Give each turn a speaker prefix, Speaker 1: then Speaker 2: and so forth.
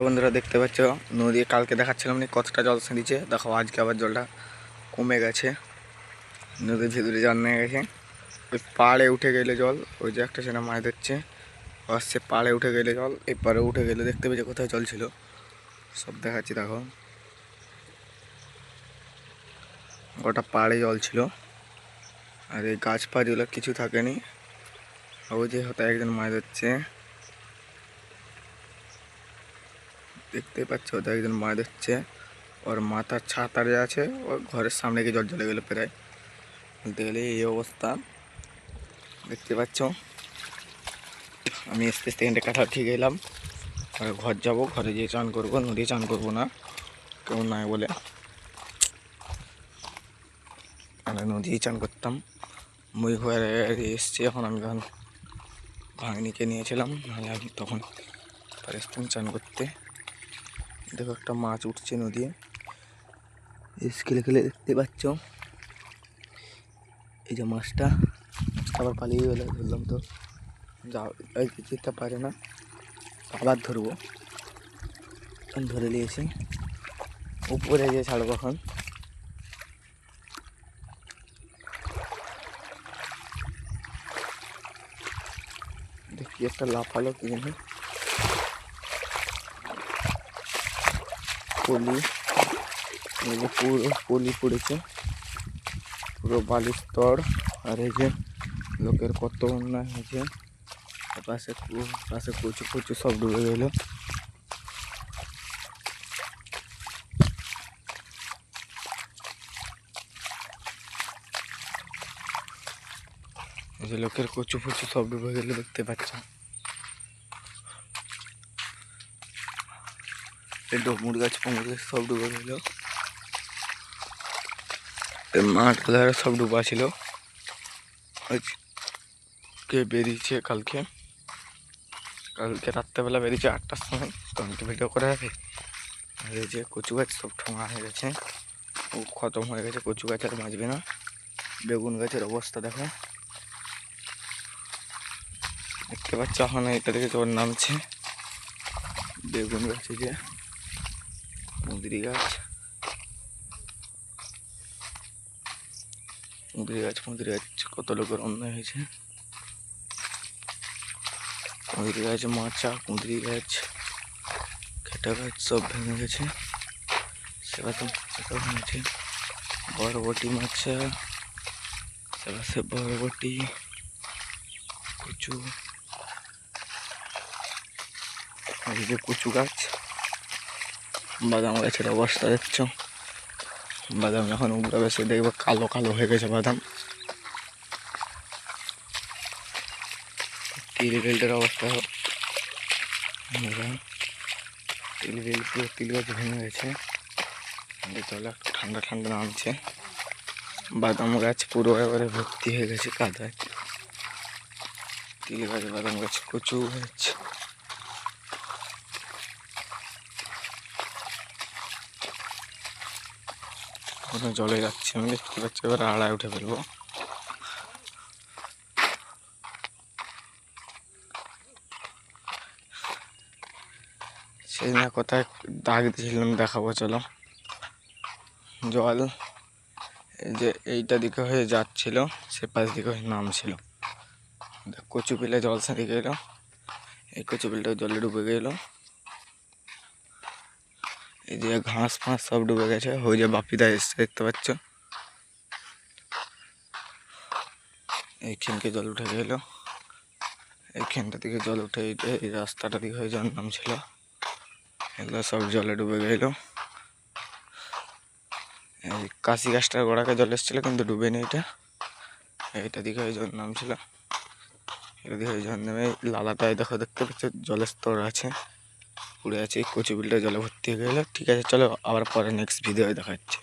Speaker 1: বন্ধুরা দেখতে পাচ্ছ নদী কালকে দেখাচ্ছিলাম নি কতটা জল দিচ্ছে দেখো, আজকে আবার জলটা কমে গেছে। নদীর ভিতরে জল নিয়ে গেছে। ওই পাড়ে উঠে গেলে জল, ওই যে একটা সেটা মাছ ধরছে আসছে পাড়ে উঠে গেলে জল এই পাড়ে উঠে গেলে দেখতে পেয়েছে কোথায় জল ছিল। সব দেখাচ্ছি, দেখো। গোটা পাড়ে জল ছিল। আর এই গাছ ফাছগুলো কিছু থাকেনি। ওই যে হয়তো একজন মাছ ধরছে। দেখতে পাচ্ছ, ওদের একজন মাছ ধরছে ওর মাথার ছাতার আছে, ওর ঘরের সামনে গিয়ে জল চলে গেলো প্রায়। বলতে গেলে এই অবস্থা। দেখতে পাচ্ছ? আমি স্পেস থেকে কাঁঠাল ঠিক এলাম আর ঘর যাব, ঘরে গিয়ে চান করব নদী চান করব না। কেউ নাই বলে। আমরা নদী চান করতাম। মই ঘরে এসছি, এখন আমি তখন ভাঙনিকে নিয়েছিলাম। নাহলে আমি তখন পারিস্তাম চান করতে দেখো একটা মাছ উঠছে নদী স্কেলে খেলে দেখতে পাচ্ছ এই যে মাছটা আবার পালিয়ে গেলে ধরলাম তো যা এই যেতে পারে না আবার ধরবো আমি ধরে নিয়েছি উপরে গিয়ে ছাড়বো এখন দেখি একটা লাফালো কি জানি পলি এই যে পুরো, পলি পড়েছে। পুরো বালির স্তর, আর এই যে লোকের কত অন্যায় হয়েছে আর পাশে কু- পাশে কচু কচু সব ডুবে গেল। এই যে লোকের কচু ফচু সব ডুবে গেলে, দেখতে পাচ্ছ এই ডমুর গাছ ফমুর গাছ সব ডুবে গেল। এই মাঠগুলো সব ডুবা ছিল। কে বেরিয়েছে কালকে? কালকে রাত্রেবেলা বেরিয়েছে আটটার সময়। তো ভিডিও করা যাবে আর এই যে কচু গাছ সব ঠোঙা হয়ে গেছে। ও খতম হয়ে গেছে, কচু গাছ আর বাঁচবে না। বেগুন গাছের অবস্থা দেখো। দেখতে পাচ্ছ, এখন এটা থেকে জল নামছে বেগুন গাছে যে। কুঁদরি গাছ। কুঁদরি গাছ কুঁদরি গাছ, কত লোকের অন্যায় হয়েছে। কুঁদরি গাছ, মাচা কুঁদরি গাছ, খেটা গাছ সব ভেঙে গেছে। সেবা তো সেটা ভেঙেছে বরবটি মাচা সেবা সে বরবটি, কচু। যে কচু গাছ। বাদাম গাছের অবস্থা দেখছ? বাদাম যখন উপরে বেশি দেখবে কালো কালো হয়ে গেছে বাদাম। তিল বেল্টের অবস্থা তিল বেল পুরো তিল গাছ ভেঙে গেছে। জলে ঠান্ডা ঠান্ডা নামছে। বাদাম গাছ পুরো এবারে ভর্তি হয়ে গেছে কাদায়। তিল গাছ বাদাম গাছ কচু গাছ কোনো জলে যাচ্ছি আমি। দেখতে পাচ্ছি এবার আড়ায় উঠে ফেলব। সেই না কোথায় দাগ দিয়েছিলাম দেখাবো, চলো। জল যে এইটা দিকে হয়ে যাচ্ছিল, সে পাশ দিকে হয়ে নামছিল। কচু পিলে জল সাঁড়ি গেল এই কচু পিলটা জলে ডুবে গেল। এই যে ঘাস ফাঁস সব ডুবে গেছে। ওই যে বাপিদা এসছে, দেখতে পাচ্ছ? এইখানকে জল উঠে গেল। এইখানটা থেকে জল উঠে এই রাস্তাটা দিকে জল নামছিল। এগুলো সব জলে ডুবে গেল। এই কাশি গাছটার গোড়াকে জল এসেছিল, কিন্তু ডুবে ডুবেনি এটা। এইটা দিকে হয়ে জল নামছিল। এটা দিকে হয়ে জল নেমে লালাটায় দেখো, দেখতে পাচ্ছ? জলের স্তর আছে। উড়ে আছে কচু বিলটা জলে ভর্তি হয়ে গেলো। ঠিক আছে, চলো আবার পরে নেক্সট ভিডিও দেখাচ্ছি।